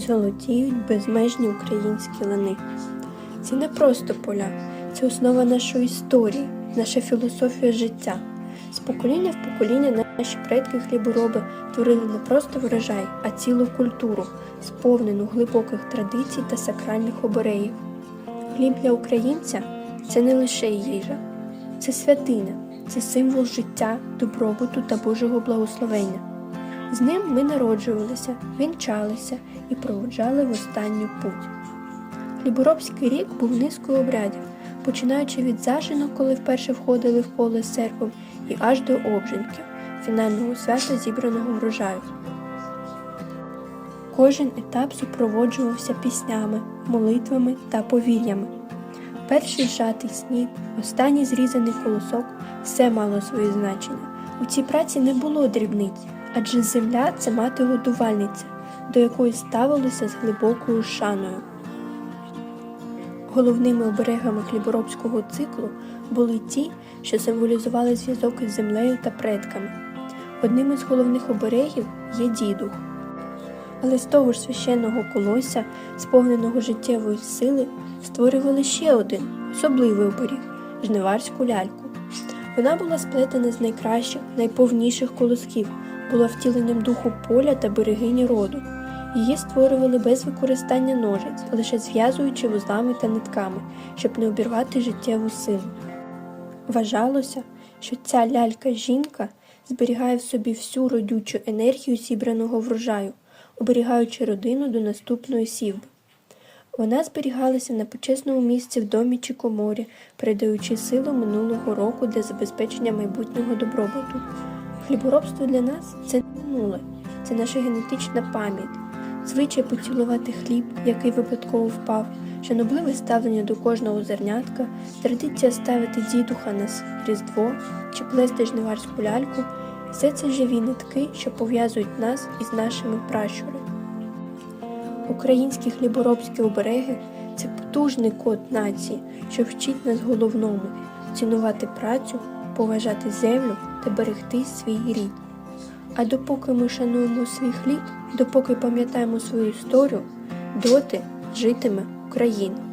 золотіють безмежні українські лани. Це не просто поля, це основа нашої історії, наша філософія життя. З покоління в покоління наші предки хлібороби творили не просто врожай, а цілу культуру, сповнену глибоких традицій та сакральних обереїв. Хліб для українця це не лише їжа, це святиня, це символ життя, добробуту та Божого благословення. З ним ми народжувалися, вінчалися і проводжали в останню путь. Хліборобський рік був низкою обрядів, починаючи від зажинок, коли вперше входили в поле з серпом, і аж до обжинків, фінального свята зібраного врожаю. Кожен етап супроводжувався піснями, молитвами та повір'ями. Перший зжатий сніп, останній зрізаний колосок все мало своє значення. У цій праці не було дрібниць, адже земля це мати годувальниця, до якої ставилося з глибокою шаною. Головними оберегами хліборобського циклу були ті, що символізували зв'язок із землею та предками. Одним із головних оберегів є дідух. Але з того ж священного колося, сповненого життєвої сили, створювали ще один особливий оберіг жниварську ляльку. Вона була сплетена з найкращих, найповніших колосків, була втіленням духу поля та берегині роду. Її створювали без використання ножиць, лише зв'язуючи вузлами та нитками, щоб не обірвати життєву силу. Вважалося, що ця лялька-жінка зберігає в собі всю родючу енергію зібраного врожаю, оберігаючи родину до наступної сівби. Вона зберігалася на почесному місці в домі чи коморі, передаючи силу минулого року для забезпечення майбутнього добробуту. Хліборобство для нас це не минуле, це наша генетична пам'ять, звичай поцілувати хліб, який випадково впав, шанобливе ставлення до кожного зернятка, традиція ставити дідуха на різдво чи плести жниварську ляльку все це живі нитки, що пов'язують нас із нашими пращурами. Українські хліборобські обереги це потужний код нації, що вчить нас головному цінувати працю, поважати землю та берегти свій рід. А допоки ми шануємо свій хліб, допоки пам'ятаємо свою історію, доти житиме Україна.